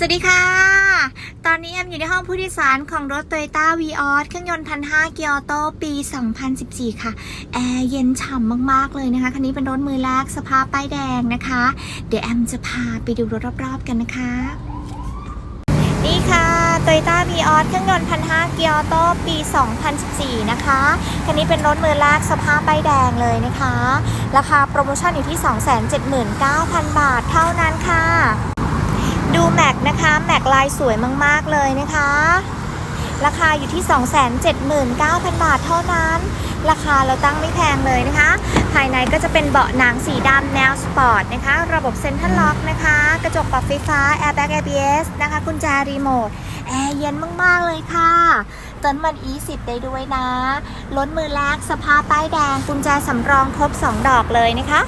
สวัสดีค่ะ ตอนนี้แอมอยู่ในห้องผู้โดยสารของรถ Toyota v ีออเครื่องยนต์พันห้าเกียร์โตปี 2014 ค่ะ แอร์เย็นฉ่ำมาก ๆ เลยนะคะ คันนี้เป็นรถมือแรกสภาพป้ายแดงนะคะ เดี๋ยวแอมจะพาไปดูรถรอบๆ กันนะคะ นี่ค่ะ Toyota v ีออเครื่องยนต์พันห้าเกียร์โตปี 2014 นะคะ คันนี้เป็นรถมือแรกสภาพป้ายแดงเลยนะคะ ราคาโปรโมชั่นอยู่ที่ 279,000 บาทเท่านั้นค่ะ แม็กลายสวยมากๆเลยนะคะ ราคาอยู่ที่ 279,000 บาทเท่านั้น ราคาเราตั้งไม่แพงเลยนะคะ ภายในก็จะเป็นเบาะหนังสีดำแนวสปอร์ตนะคะ ระบบเซ็นทรัลล็อกนะคะ กระจกปรับไฟฟ้าแอร์แบ็ก ABS นะคะกุญแจรีโมทแอร์เย็นมาก ๆ เลยค่ะเติมมัน E10 ได้ด้วยนะรถมือแรกสภาพป้ายแดงกุญแจสำรองครบ 2 ดอกเลยนะคะ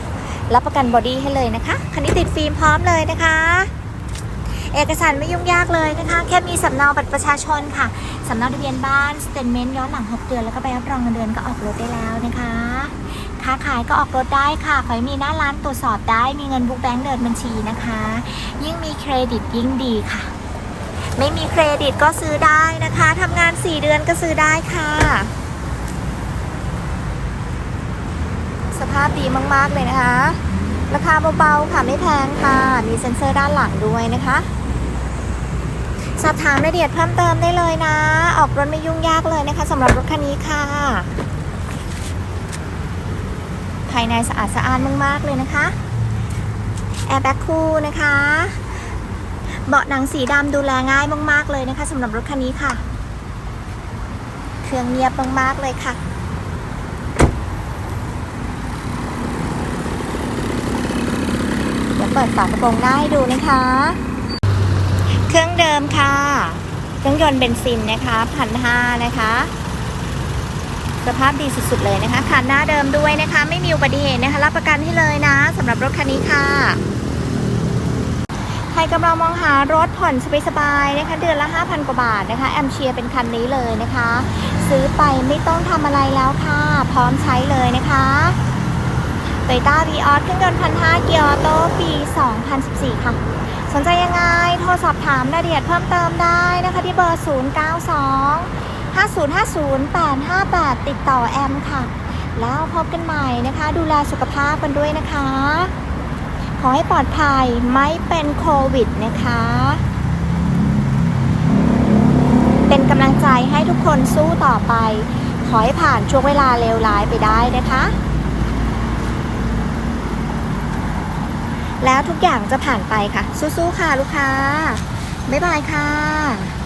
รับประกันบอดี้ให้เลยนะคะ คันนี้ติดฟิล์มพร้อมเลยนะคะ เอกสารไม่ยุ่งยากเลยนะคะ แค่มีสำเนาบัตรประชาชนค่ะ สำเนาทะเบียนบ้านสเตทเมนต์ย้อนหลัง 6 เดือน แล้วก็ใบรับรองเงินเดือนก็ออกรถได้แล้วนะคะ ค้าขายก็ออกรถได้ค่ะ ขอให้มีหน้าร้านตรวจสอบได้ มีเงินบุ๊กแบงค์เดินบัญชีนะคะ ยิ่งมีเครดิตยิ่งดีค่ะ ไม่มีเครดิตก็ซื้อได้นะคะทำงาน 4 เดือนก็ซื้อได้ค่ะ สภาพดีมาก ๆ เลยนะคะราคาเบาๆค่ะไม่แพงค่ะ มีเซ็นเซอร์ด้านหลังด้วยนะคะ สอบถามรายละเอียดเพิ่มเติมได้เลยนะ ออกรถไม่ยุ่งยากเลยนะคะสำหรับรถคันนี้ค่ะ ภายในสะอาดสะอ้านมากๆเลยนะคะแอร์แบ็คคูลนะคะ เบาะหนังสีดำดูแลง่ายมากๆเลยนะคะสำหรับรถคันนี้ค่ะ เครื่องเงียบมากๆเลยค่ะเดี๋ยวเปิดฝากระโปรงหน้าให้ดูนะคะ เดิมค่ะเครื่องยนต์เบนซินนะคะพันห้านะคะ สภาพดีสุดๆเลยนะคะคันหน้าเดิมด้วยนะคะ ไม่มีอุบัติเหตุนะคะ รับประกันให้เลยนะสำหรับรถคันนี้ค่ะใครกำลังมองหารถผ่อนสบายๆนะคะ เดือนละ 5,000 กว่าบาทนะคะ แอมเชียร์เป็นคันนี้เลยนะคะ ซื้อไปไม่ต้องทำอะไรแล้วค่ะ พร้อมใช้เลยนะคะ โตโยต้าวีออสเครื่องยนต์พันห้าเกียร์ออโต้ปี 2014 ค่ะ สนใจยังไง โทรสอบถามรายละเอียดเพิ่มเติมได้นะคะที่เบอร์ 092 5050 858 ติดต่อแอมค่ะ แล้วพบกันใหม่นะคะ ดูแลสุขภาพกันด้วยนะคะ ขอให้ปลอดภัยไม่เป็นโควิดนะคะ เป็นกำลังใจให้ทุกคนสู้ต่อไป ขอให้ผ่านช่วงเวลาเลวร้ายไปได้นะคะ แล้วทุกอย่างจะผ่านไปค่ะ สู้ๆค่ะลูกค้า บ๊ายบายค่ะ